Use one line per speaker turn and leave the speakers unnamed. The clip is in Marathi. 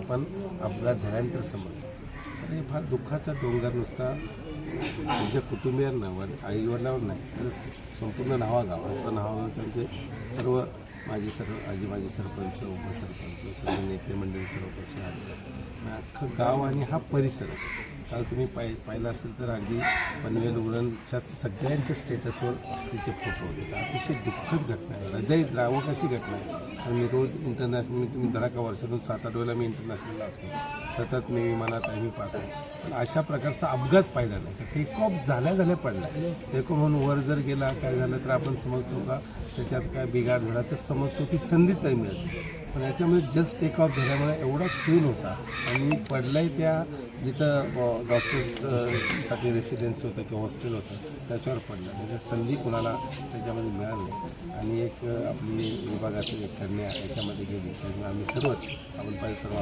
आपण अपघात झाल्यानंतर समजलं. तर हे फार दुःखाचा डोंगर नुसता. तुमच्या कुटुंबियांनावर आईवडिलांवर नाही तर संपूर्ण नावा गावाचं नावा त्यांचे सर्व माझे सर्व आजी माझे सरपंच उपसरपंच सर्व नेते मंडळी सर्व पक्ष अख्खं गाव आणि हा परिसरच काल तुम्ही पाय पाहिलं असेल तर अगदी पनवेल उरणच्या सगळ्यांच्या स्टेटसवर तिचे फोटो होते. अतिशय दुःखद घटना आहे. हृदय द्रावक अशी घटना आहे. आणि मी रोज इंटरनॅशनल मी तुम्ही दहा का वर्षातून सात आठ वेळेला मी इंटरनॅशनलला असतो. सतत मी विमानात आहे मी पाहतो पण अशा प्रकारचा अपघात पाहिला नाही. टेकऑफ झाल्या झाल्या पडला टेकऑफ म्हणून वर जर गेला काय झालं तर आपण समजतो का त्याच्यात काय बिघाड झाला तर समजतो की संधी नाही मिळत. पण याच्यामध्ये जस्ट टेक ऑफ झाल्यामुळे एवढा फील होता. आणि पडलाय त्या जिथं डॉक्टर्ससाठी रेसिडेन्सी होतं किंवा हॉस्टेल होतं त्याच्यावर पडलं. म्हणजे संधी कुणाला त्याच्यामध्ये मिळाली आणि एक आपली विभागाची एक कन्या याच्यामध्ये गेली. त्यामुळे आम्ही सर्वच आपण पाहिजे सर्व